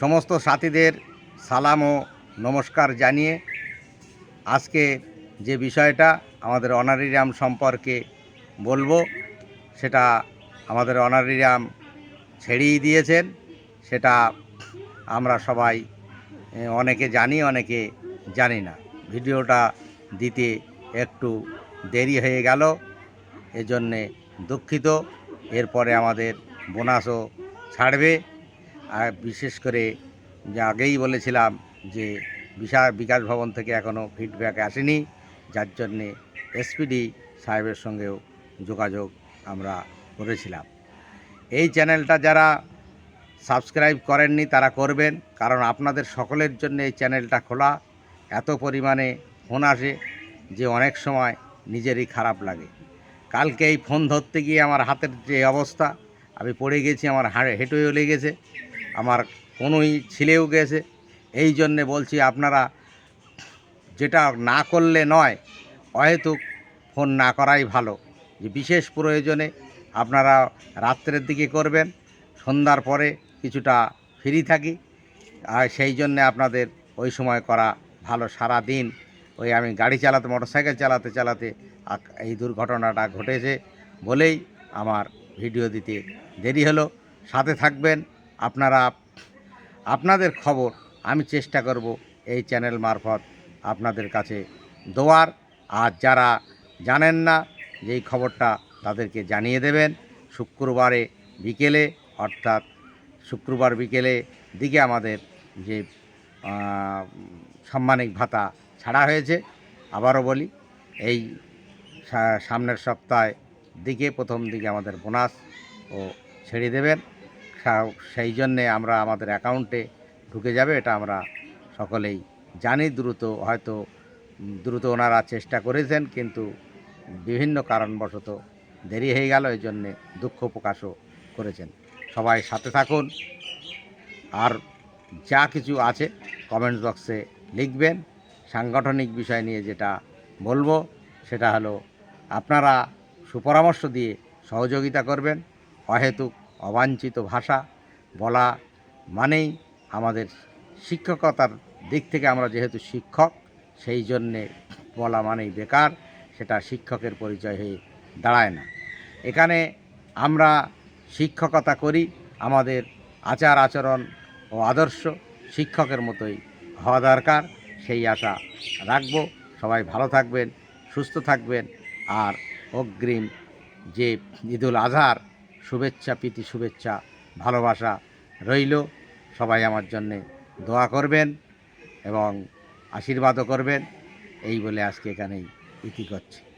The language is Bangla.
সমস্ত সাথীদের সালাম ও নমস্কার জানিয়ে আজকে যে বিষয়টা আমাদের অনারিরাম সম্পর্কে বলব, সেটা আমাদের অনারিরাম ছেড়েই দিয়েছেন, সেটা আমরা সবাই অনেকে জানি অনেকে জানি না। ভিডিওটা দিতে একটু দেরি হয়ে গেল, এজন্যে দুঃখিত। এরপরে আমাদের বোনাসও ছাড়বে। আর বিশেষ করে যে আগেই বলেছিলাম যে বিশাল বিকাশ ভবন থেকে এখনও ফিডব্যাক আসেনি, যার জন্যে এসপিডি সাহেবের সঙ্গেও যোগাযোগ আমরা করেছিলাম। এই চ্যানেলটা যারা সাবস্ক্রাইব করেননি তারা করবেন, কারণ আপনাদের সকলের জন্য এই চ্যানেলটা খোলা। এত পরিমাণে ফোন আসে যে অনেক সময় নিজেরই খারাপ লাগে। কালকে এই ফোন ধরতে গিয়ে আমার হাতের যে অবস্থা, আমি পড়ে গেছি, আমার হাড়ে হেঁটেও লেগেছে। আমার কোনোই ছিলেও গেছে। এই জন্যে বলছি আপনারা যেটা না করলে নয়, অহেতুক ফোন না করাই ভালো। যে বিশেষ প্রয়োজনে আপনারা রাত্রের দিকে করবেন, সন্ধ্যার পরে কিছুটা ফ্রি থাকি, আর সেই জন্যে আপনাদের ওই সময় করা ভালো সারা দিন ওই আমি গাড়ি চালাতে, মোটরসাইকেল চালাতে চালাতে এই দুর্ঘটনাটা ঘটেছে বলেই আমার ভিডিও দিতে দেরি হলো। সাথে থাকবেন আপনারা আপনাদের খবর আমি চেষ্টা করব এই চ্যানেল মারফত আপনাদের কাছে দেওয়ার। আর যারা জানেন না যে এই খবরটা তাদেরকে জানিয়ে দেবেন, শুক্রবারে বিকেলে, অর্থাৎ শুক্রবার বিকেলে দিকে আমাদের যে সাম্মানিক ভাতা ছাড়া হয়েছে, আবারও বলি, এই সামনের সপ্তাহে দিকে, প্রথম দিকে আমাদের বোনাস ও ছেড়ে দেবেন। সেই জন্যে আমরা আমাদের অ্যাকাউন্টে ঢুকে যাবে, এটা আমরা সকলেই জানি। দ্রুত হয়তো দ্রুত ওনারা চেষ্টা করেছেন, কিন্তু বিভিন্ন কারণবশত দেরি হয়ে গেল, এই জন্যে দুঃখ প্রকাশও করেছেন। সবাই সাথে থাকুন। আর যা কিছু আছে কমেন্ট বক্সে লিখবেন। সাংগঠনিক বিষয় নিয়ে যেটা বলব, সেটা হলো, আপনারা সুপরামর্শ দিয়ে সহযোগিতা করবেন। অহেতুক অবাঞ্ছিত ভাষা বলা মানেই আমাদের শিক্ষকতার দিক থেকে আমরা যেহেতু শিক্ষক, সেই জন্যে বলা মানেই বেকার, সেটা শিক্ষকের পরিচয় হয়ে দাঁড়ায় না। এখানে আমরা শিক্ষকতা করি, আমাদের আচার আচরণ ও আদর্শ শিক্ষকের মতোই হওয়া দরকার, সেই আশা রাখব। সবাই ভালো থাকবেন, সুস্থ থাকবেন, আর অগ্রিম যে ঈদুল আজহার শুভেচ্ছা, প্রীতি, শুভেচ্ছা, ভালোবাসা রইল। সবাই আমার জন্যে দোয়া করবেন এবং আশীর্বাদও করবেন। এই বলে আজকে এখানেই ইতি করছি।